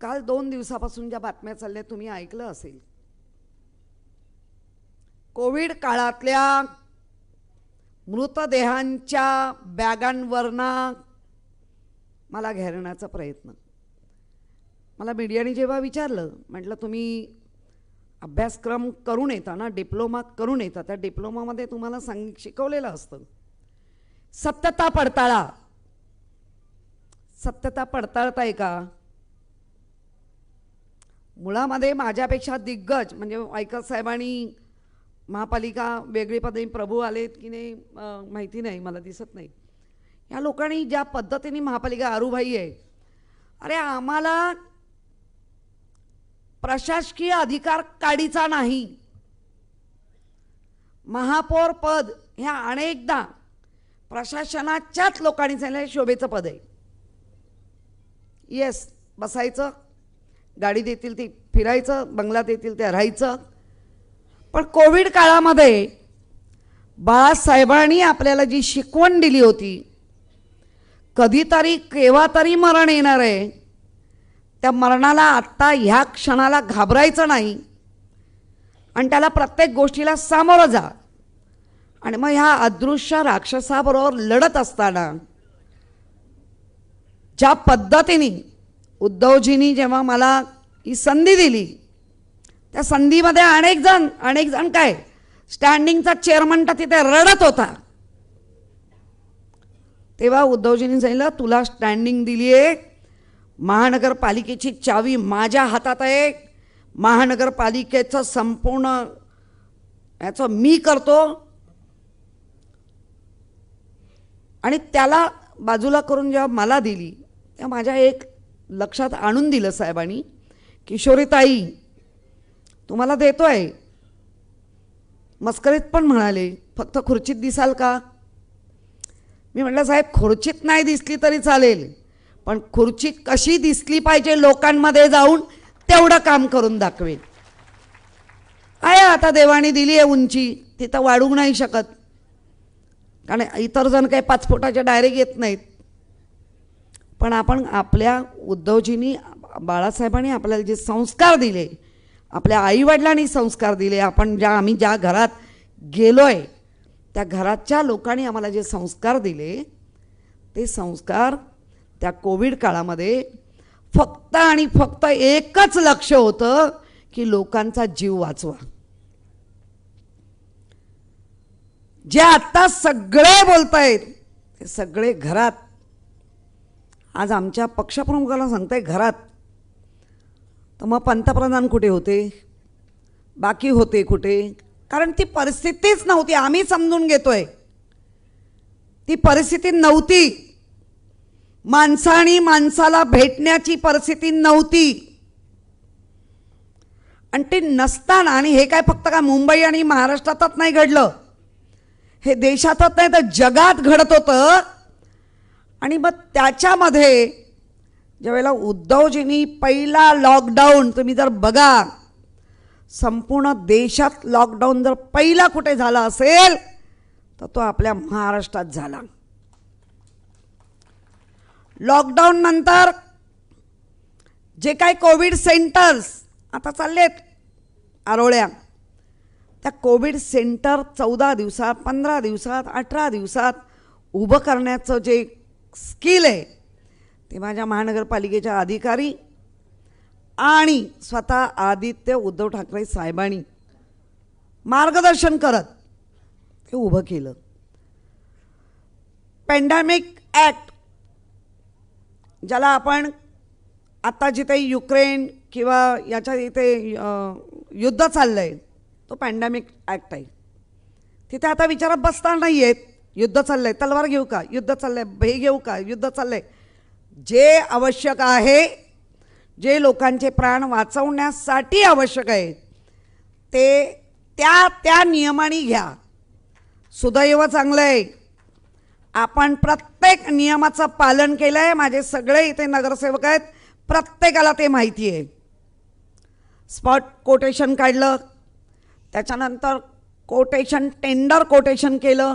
काल दोन दिवसापासून ज्या बातम्या चालल्या तुम्ही ऐकलं असेल. कोविड काळातल्या मृतदेहांच्या बॅगांवरना मला घेरण्याचा प्रयत्न. मला मीडियाने जेव्हा विचारलं म्हटलं तुम्ही अभ्यासक्रम करून येता ना डिप्लोमा करून येता त्या डिप्लोमामध्ये तुम्हाला सांग शिकवलेलं असतं. सत्यता पडताळा. सत्यता पडताळताय का? मुळामध्ये माझ्यापेक्षा दिग्गज म्हणजे वायकर साहेबांनी महापालिका वेगळी पदवी प्रभू आलेत की नाही माहिती नाही मला दिसत नाही. या लोकांनी ज्या पद्धतीने महापालिका आरूभाई आहे अरे आम्हाला प्रशासकीय अधिकार काढीचा नाही. महापौर पद ह्या अनेकदा प्रशासनाच्याच लोकांनी सांगितलं शोभेचं पद आहे. येस बसायचं. गाडी देतील ती फिरायचं बंगला देतील ते राहायचं. पण कोविड काळामध्ये बाळासाहेबांनी आपल्याला जी शिकवण दिली होती कधीतरी केव्हा तरी मरण येणार आहे. त्या मरणाला आत्ता ह्या क्षणाला घाबरायचं नाही. आणि त्याला प्रत्येक गोष्टीला सामोरं जा. आणि मग ह्या अदृश्य राक्षसाबरोबर लढत असताना ज्या पद्धतीने उद्धवजींनी जेव्हा मला ही संधी दिली त्या संधीमध्ये अनेक जण अनेक जण काय स्टँडिंगचा चेअरमन तर तिथे रडत होता. तेव्हा उद्धवजींनी सांगितलं तुला स्टँडिंग दिली आहे महानगरपालिकेची चावी माझ्या हातात आहे महानगरपालिकेचं संपूर्ण याचं मी करतो. आणि त्याला बाजूला करून जेव्हा मला दिली तेव्हा माझ्या एक लक्षात आणून दिलं साहेबांनी किशोरीताई तुम्हाला देतो आहे मस्करीत पण म्हणाले फक्त खुर्चीत दिसाल का? मी म्हटलं साहेब खुर्चीत नाही दिसली तरी चालेल पण खुर्ची कशी दिसली पाहिजे लोकांमध्ये जाऊन तेवढं काम करून दाखवेल आहे आता देवाने दिली आहे उंची तिथं वाढू नाही शकत. कारण इतर जण काही पाच फुटाच्या डायरेक्ट येत नाहीत. पण आपण आपल्या उद्धवजींनी बाळासाहेबांनी आपल्याला जे संस्कार दिले आपल्या आईवडिलांनी संस्कार दिले आपण ज्या आम्ही ज्या घरात गेलो आहे त्या घराच्या लोकांनी आम्हाला जे संस्कार दिले ते संस्कार त्या कोविड काळामध्ये फक्त आणि फक्त एकच लक्ष होतं की लोकांचा जीव वाचवा. जे आत्ता सगळे बोलतायत ते सगळे घरात आज आमच्या पक्षप्रमुखाला सांगताय घरात. तर मग पंतप्रधान कुठे होते? बाकी होते कुठे? कारण ती परिस्थितीच नव्हती आम्ही समजून घेतोय. ती परिस्थिती नव्हती. माणसाने माणसाला भेटण्याची परिस्थिती नव्हती. आणि ते नसताना आणि हे काय फक्त का मुंबई आणि महाराष्ट्रातच नाही घडलं? हे देशातच नाही तर जगात घडत होतं. आणि मग त्याच्यामध्ये ज्यावेळेला उद्धवजींनी पहिला लॉकडाऊन तुम्ही जर बघा संपूर्ण देशात लॉकडाऊन जर पहिला कुठे झाला असेल तर तो आपल्या महाराष्ट्रात झाला. लॉकडाऊन नंतर जे काही कोविड सेंटर्स आता चाललेत आरोळ्या त्या कोविड सेंटर चौदा दिवसात पंधरा दिवसात अठरा दिवसात उभं करण्याचं जे स्किल आहे. ते माझ्या महानगरपालिकेच्या अधिकारी आणि स्वतः आदित्य उद्धव ठाकरे साहेबांनी मार्गदर्शन करत ते उभं केलं. पॅन्डेमिक ॲक्ट ज्याला आपण आता जिथे युक्रेन किंवा याच्या इथे युद्ध चाललं आहे तो पॅन्डेमिक ॲक्ट आहे. तिथे आता विचारात बसणार नाही आहेत युद्ध चाललं आहे तलवार घेऊ का? युद्ध चाललं आहे हे घेऊ का? युद्ध चाललं आहे जे आवश्यक आहे जे लोकांचे प्राण वाचवण्यासाठी आवश्यक आहे ते त्या त्या नियमाने घ्या. सुदैव चांगलं आहे आपण प्रत्येक नियमाचं पालन केलं आहे माझे सगळे इथे नगरसेवक आहेत. प्रत्येकाला ते माहिती आहे. स्पॉट कोटेशन काढलं. त्याच्यानंतर कोटेशन टेंडर कोटेशन केलं.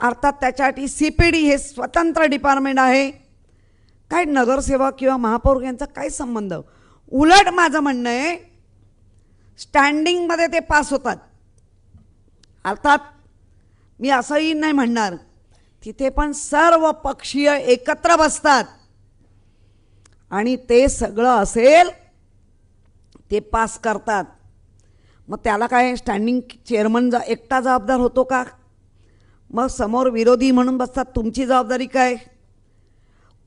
अर्थात त्याच्यासाठी सी पी डी हे स्वतंत्र डिपार्टमेंट आहे. काय नगरसेवक किंवा महापौर यांचा काय संबंध? उलट माझं म्हणणं आहे स्टँडिंगमध्ये ते पास होतात. अर्थात मी असंही नाही म्हणणार तिथे पण सर्व पक्षीय एकत्र बसतात. आणि ते सगळं असेल ते पास करतात. मग त्याला काय स्टँडिंग चेअरमन जा एकटा जबाबदार होतो का? मग समोर विरोधी म्हणून बसतात तुमची जबाबदारी काय?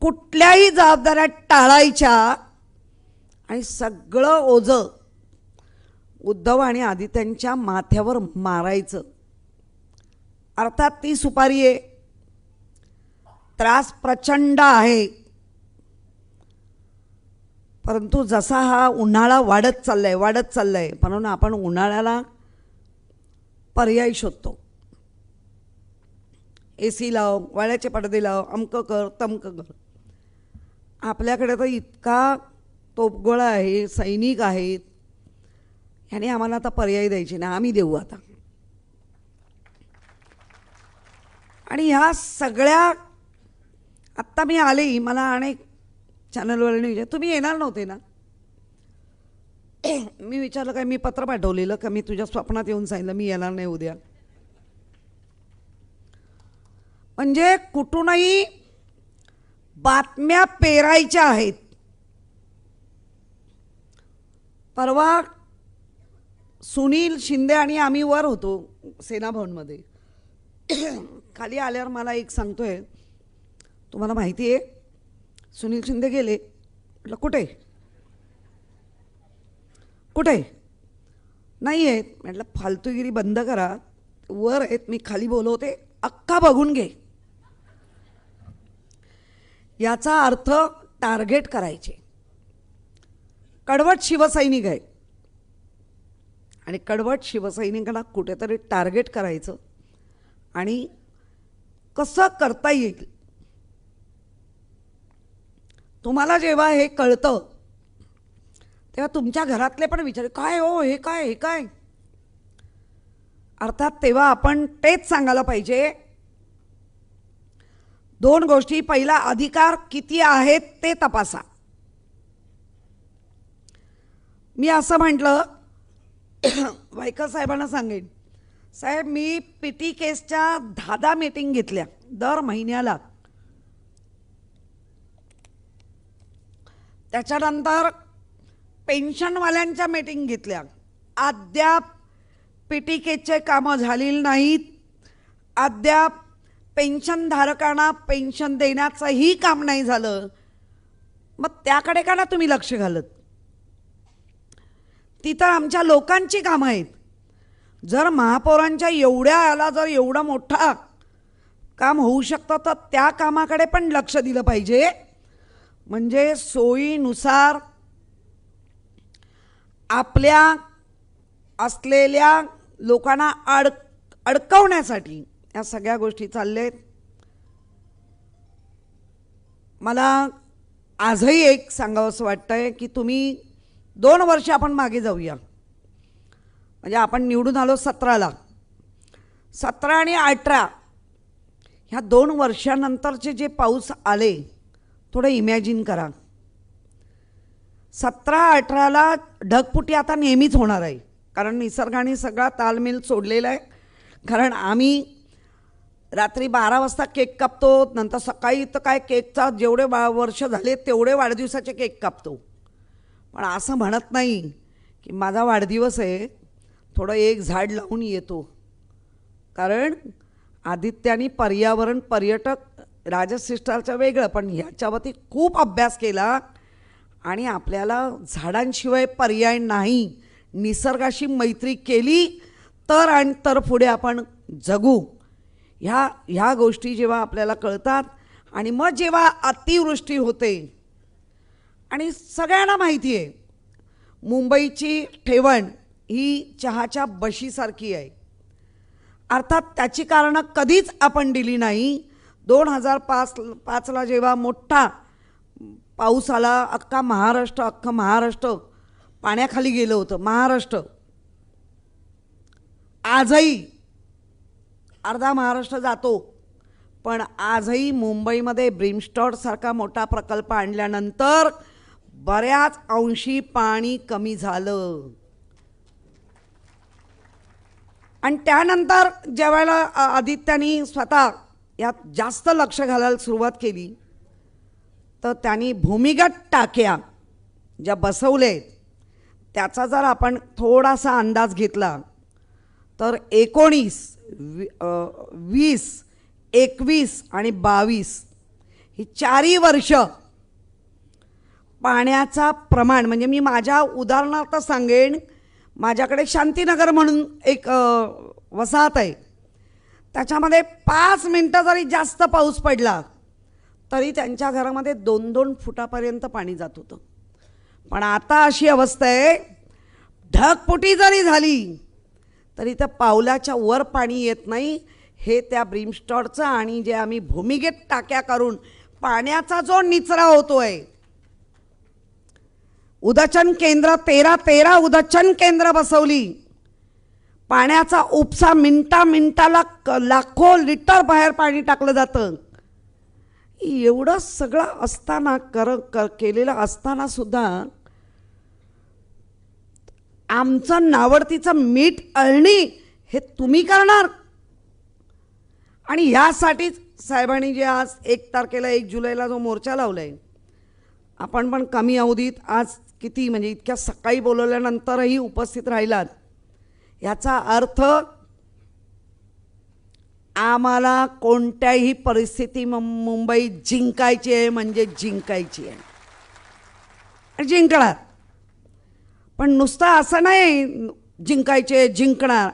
कुठल्याही जबाबदाऱ्या टाळायच्या आणि सगळं ओझं उद्धव आणि आदित्यांच्या माथ्यावर मारायचं. अर्थात ती सुपारी आहे. त्रास प्रचंड आहे. परंतु जसा हा उन्हाळा वाढत चाललाय वाढत चाललाय म्हणून आपण उन्हाळ्याला पर्याय शोधतो. ए सी लाव वाळ्याचे पडदे लाव अमकं कर तमकं कर. आपल्याकडे तर इतका तोपगोळा आहे सैनिक आहेत. ह्याने आम्हाला आता पर्याय द्यायचे ना आम्ही देऊ आता. आणि ह्या सगळ्या आत्ता मी आले मला अनेक चॅनलवाल्याने विचार तुम्ही येणार नव्हते ना? मी विचारलं काय मी पत्र पाठवलेलं का? मी तुझ्या स्वप्नात येऊन सांगितलं मी येणार नाही उद्या. म्हणजे कुठूनही बातम्या पेरायच्या आहेत. परवा सुनील शिंदे आणि आम्ही वर होतो सेनाभवनमध्ये. खाली आल्यावर मला एक सांगतोय. तुम्हाला माहिती आहे सुनील शिंदे गेले. म्हटलं कुठे? कुठे? नाही आहेत म्हटलं फालतूगिरी बंद करा. वर आहेत मी खाली बोलवते. अख्खा बघून घे. याचा अर्थ टार्गेट करायचे. कडवट शिवसैनिक आहे. आणि कडवट शिवसैनिकांना कुठेतरी टार्गेट करायचं आणि कसं करता येईल? तुम्हाला जेव्हा हे कळतं तेव्हा तुमच्या घरातले पण विचार काय हो हे काय हे काय? अर्थात तेव्हा आपण तेच सांगायला पाहिजे दोन गोष्टी. पहिला अधिकार किती आहेत ते तपासा. मी असं म्हटलं वायकर साहेबांना सांगेन. साहेब मी पी टी केसच्या दहा दहा मीटिंग घेतल्या दर महिन्याला. त्याच्यानंतर पेन्शनवाल्यांच्या मीटिंग घेतल्या. अद्याप पी टी केचे कामं झालेली नाहीत. अद्याप पेन्शनधारकांना पेन्शन देण्याचंही काम नाही झालं. मग त्याकडे का ना तुम्ही लक्ष घालत? ती तर आमच्या लोकांची कामं आहेत. जर महापौरांच्या एवढ्या याला जर एवढं मोठा काम होऊ शकतं तर त्या कामाकडे पण लक्ष दिलं पाहिजे. म्हणजे सोयीनुसार आपल्या असलेल्या लोकांना अड अडकवण्यासाठी या सगळ्या गोष्टी चालल्या आहेत मला आजही एक सांगावंसं आहे की तुम्ही दोन वर्ष आपण मागे जाऊया. म्हणजे आपण निवडून आलो सतराला. सतरा आणि अठरा ह्या दोन वर्षानंतरचे जे पाऊस आले थोडं इमॅजिन करा. सतरा अठराला ढगपुटी आता नेहमीच होणार आहे. कारण निसर्गाने सगळा तालमेल सोडलेला आहे. कारण आम्ही रात्री बारा वाजता केक कापतो नंतर सकाळी तर काय केकचा जेवढे वा वर्ष झाले तेवढे वाढदिवसाचे केक कापतो. पण असं म्हणत नाही की माझा वाढदिवस आहे थोडं एक झाड लावून येतो. कारण आदित्याने पर्यावरण पर्यटक राजशिष्टाचं वेगळं पण ह्याच्यावरती खूप अभ्यास केला आणि आपल्याला झाडांशिवाय पर्याय नाही. निसर्गाशी मैत्री केली तर आणि तर पुढे आपण जगू. ह्या ह्या गोष्टी जेव्हा आपल्याला कळतात आणि मग जेव्हा अतिवृष्टी होते आणि सगळ्यांना माहिती आहे मुंबईची ठेवण ही चहाच्या बशीसारखी आहे. अर्थात त्याची कारणं कधीच आपण दिली नाही. दोन हजार पाच पाचला जेव्हा मोठा पाऊस आला अख्खा महाराष्ट्र अख्खं महाराष्ट्र पाण्याखाली गेलं होतं महाराष्ट्र. आजही अर्धा महाराष्ट्र जातो. पण आजही मुंबईमध्ये ब्रिमस्टॉटसारखा मोठा प्रकल्प आणल्यानंतर बऱ्याच अंशी पाणी कमी झालं. आणि त्यानंतर ज्यावेळेला आदित्यानी स्वतः यात जास्त लक्ष घालायला सुरुवात केली तर त्यांनी भूमिगत टाक्या ज्या बसवले त्याचा जर आपण थोडासा अंदाज घेतला तर एकोणीस वी वीस एकवीस आणि बावीस ही चारही वर्ष पाण्याचा प्रमाण म्हणजे मी माझ्या उदाहरणार्थ सांगेन माझ्याकडे शांतीनगर म्हणून एक वसाहत आहे. त्याच्यामध्ये पाच मिनटं जरी जास्त पाऊस पडला तरी त्यांच्या घरामध्ये दोन दोन फुटापर्यंत पाणी जात होतं. पण आता अशी अवस्था आहे ढगपुटी जरी झाली तरी त्या पावलाच्या वर पाणी येत नाही. हे त्या ब्रीमस्टॉडचं आणि जे आम्ही भूमिगत टाक्या करून पाण्याचा जो निचरा होतोय. उदचन केंद्र तेरा तेरा उदचन केंद्र बसवली. पाण्याचा उपसा मिनटा मिनटाला लाखो लिटर बाहेर पाणी टाकलं जातं. एवढं सगळं असताना कर कर केलेलं असताना सुद्धा आमचं नावडतीचं मीठ अळणी हे तुम्ही करणार. आणि यासाठीच साहेबांनी जे आज एक तारखेला एक जुलैला जो मोर्चा लावला आहे आपण पण कमी अवधीत आज किती म्हणजे इतक्या सकाळी बोलवल्यानंतरही उपस्थित राहिलात. याचा अर्थ आम्हाला कोणत्याही परिस्थिती मुंबई जिंकायची आहे म्हणजे जिंकायची आहे. आणि जिंकणार. पण नुसतं असं नाही जिंकायचे जिंकणार.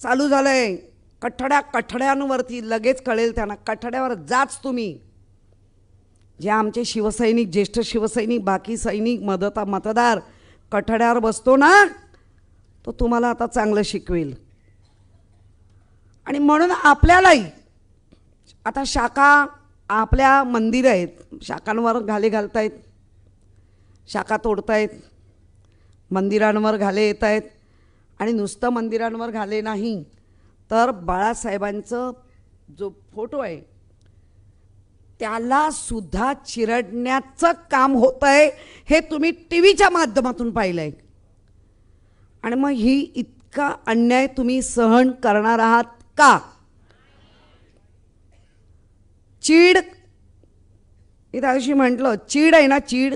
चालू झालंय. कठड्या कठड्यांवरती लगेच कळेल त्यांना. कठड्यावर जाच तुम्ही. जे आमचे शिवसैनिक ज्येष्ठ शिवसैनिक बाकी सैनिक मदत मतदार कठड्यावर बसतो ना तो तुम्हाला आता चांगलं शिकवेल. आणि म्हणून आपल्यालाही आता शाखा आपल्या मंदिरं आहेत. शाखांवर घाले घालतायत. शाखा तोडतायत मंदिरांवर घाले येत आहेत आणि नुसतं मंदिरांवर घाले नाही तर बाळासाहेबांचं जो फोटो आहे त्याला सुद्धा चिरडण्याचं काम होत आहे हे तुम्ही टी व्हीच्या माध्यमातून पाहिलं आहे आणि मग ही इतका अन्याय तुम्ही सहन करणार आहात का? चीड मी त्या दिवशी म्हटलं चीड आहे ना चीड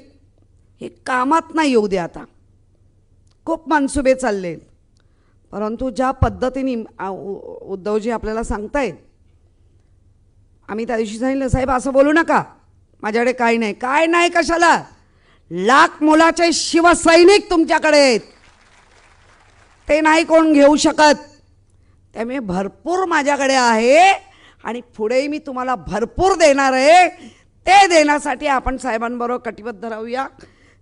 हे कामात नाही येऊ दे आता. खूप मनसुबे चालले. आहेत परंतु ज्या पद्धतीने उद्धवजी आपल्याला सांगतायत आम्ही त्या दिवशी सांगितलं साहेब असं बोलू नका. माझ्याकडे काय नाही. काय नाही कशाला? लाख मुलाचे शिवसैनिक तुमच्याकडे आहेत. ते नाही कोण घेऊ शकत. त्यामुळे भरपूर माझ्याकडे आहे आणि पुढेही मी तुम्हाला भरपूर देणार आहे. ते देण्यासाठी आपण साहेबांबरोबर कटिबद्ध राहूया.